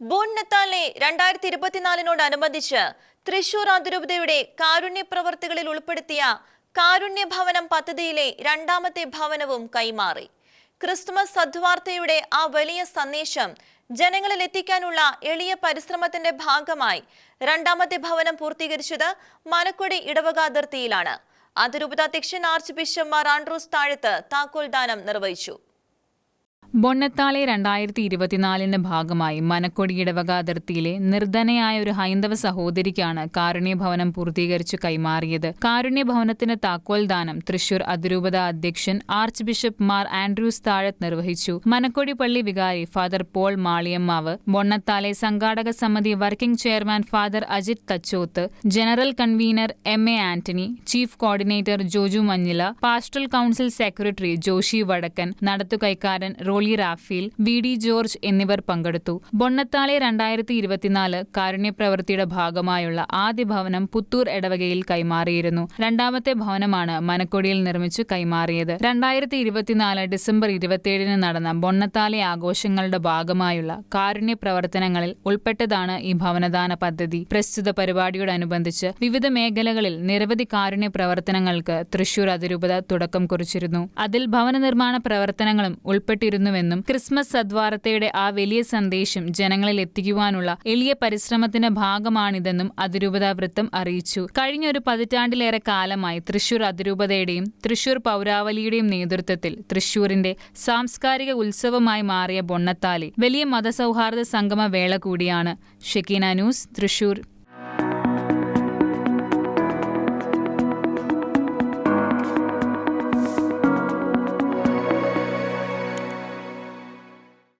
Bone നത്താലെ രണ്ടായിരത്തി ഇരുപത്തിനാലിനോടനുബന്ധിച്ച് തൃശൂർ അതിരൂപതയുടെ കാരുണ്യ പ്രവർത്തികളിൽ ഉൾപ്പെടുത്തിയ കാരുണ്യ ഭവനം പദ്ധതിയിലെ രണ്ടാമത്തെ ഭവനവും കൈമാറി. ക്രിസ്തുമസ് സദ്വാർത്തയുടെ ആ വലിയ സന്ദേശം ജനങ്ങളിൽ എത്തിക്കാനുള്ള എളിയ പരിശ്രമത്തിന്റെ ഭാഗമായി രണ്ടാമത്തെ ഭവനം പൂർത്തീകരിച്ചത് മനക്കൊടി ഇടവക അതിർത്തിയിലാണ് അതിരൂപത അധ്യക്ഷൻ ആർച്ച് ബിഷപ്പ് മാർ ആൻഡ്രൂസ് താഴത്ത് താക്കോൽദാനം നിർവഹിച്ചു. ബൊണ്ണത്താളെ രണ്ടായിരത്തി ഇരുപത്തിനാലിന്റെ ഭാഗമായി മനക്കൊടി ഇടവക അതിർത്തിയിലെ നിർധനയായ ഒരു ഹൈന്ദവ സഹോദരിക്കാണ് കാരുണ്യഭവനം പൂർത്തീകരിച്ചു കൈമാറിയത്. കാരുണ്യഭവനത്തിന് താക്കോൽ ദാനം തൃശൂർ അതിരൂപത അധ്യക്ഷൻ ആർച്ച് ബിഷപ്പ് മാർ ആൻഡ്രൂസ് താഴത്ത് നിർവഹിച്ചു. മനക്കൊടി പള്ളി വികാരി ഫാദർ പോൾ മാളിയമ്മാവ് ബൊണ്ണത്താലെ സംഘാടക സമിതി working chairman father Ajith Thachoth general convener M A Antony chief coordinator Joju Manjila pastoral council secretary Joshy Vadakkan നടത്തുകൈക്കാരൻ Roly Raphael V D George എന്നിവർ പങ്കെടുത്തു. ബൊണ്ണത്താളെ രണ്ടായിരത്തി ഇരുപത്തിനാല് കാരുണ്യപ്രവൃത്തിയുടെ ഭാഗമായുള്ള ആദ്യ ഭവനം പുത്തൂർ ഇടവകയിൽ കൈമാറിയിരുന്നു. രണ്ടാമത്തെ ഭവനമാണ് മനക്കൊടിയിൽ നിർമ്മിച്ച് കൈമാറിയത്. രണ്ടായിരത്തി ഇരുപത്തിനാല് ഡിസംബർ ഇരുപത്തിയേഴിന് നടന്ന ബൊണ്ണത്താലെ ആഘോഷങ്ങളുടെ ഭാഗമായുള്ള കാരുണ്യ പ്രവർത്തനങ്ങളിൽ ഉൾപ്പെട്ടതാണ് ഈ ഭവനദാന പദ്ധതി. പ്രസ്തുത പരിപാടിയോടനുബന്ധിച്ച് വിവിധ മേഖലകളിൽ നിരവധി കാരുണ്യ പ്രവർത്തനങ്ങൾക്ക് തൃശൂർ അതിരൂപത തുടക്കം കുറിച്ചിരുന്നു. അതിൽ ഭവന നിർമ്മാണ പ്രവർത്തനങ്ങളും ഉൾപ്പെട്ടിരുന്നുവെന്നും ക്രിസ്മസ് സദ്വാരത്തയുടെ ആ വലിയ സന്ദേശം ജനങ്ങളിൽ എത്തിക്കുവാനുള്ള എളിയ പരിശ്രമത്തിന്റെ ഭാഗമാണിതെന്നും അതിരൂപത വൃത്തം അറിയിച്ചു. കഴിഞ്ഞ ഒരു പതിറ്റാണ്ടിലേറെ കാലമായി തൃശൂർ അതിരൂപതയുടെയും തൃശൂർ പൗരാവലിയുടെയും നേതൃത്വത്തിൽ തൃശൂരിന്റെ സാംസ്കാരിക ഉത്സവമായി മാറിയ ബൊണ്ണത്താലി വലിയ മതസൗഹാർദ്ദ സംഗമ വേള കൂടിയാണ്. ഷെക്കീന ന്യൂസ് തൃശൂർ.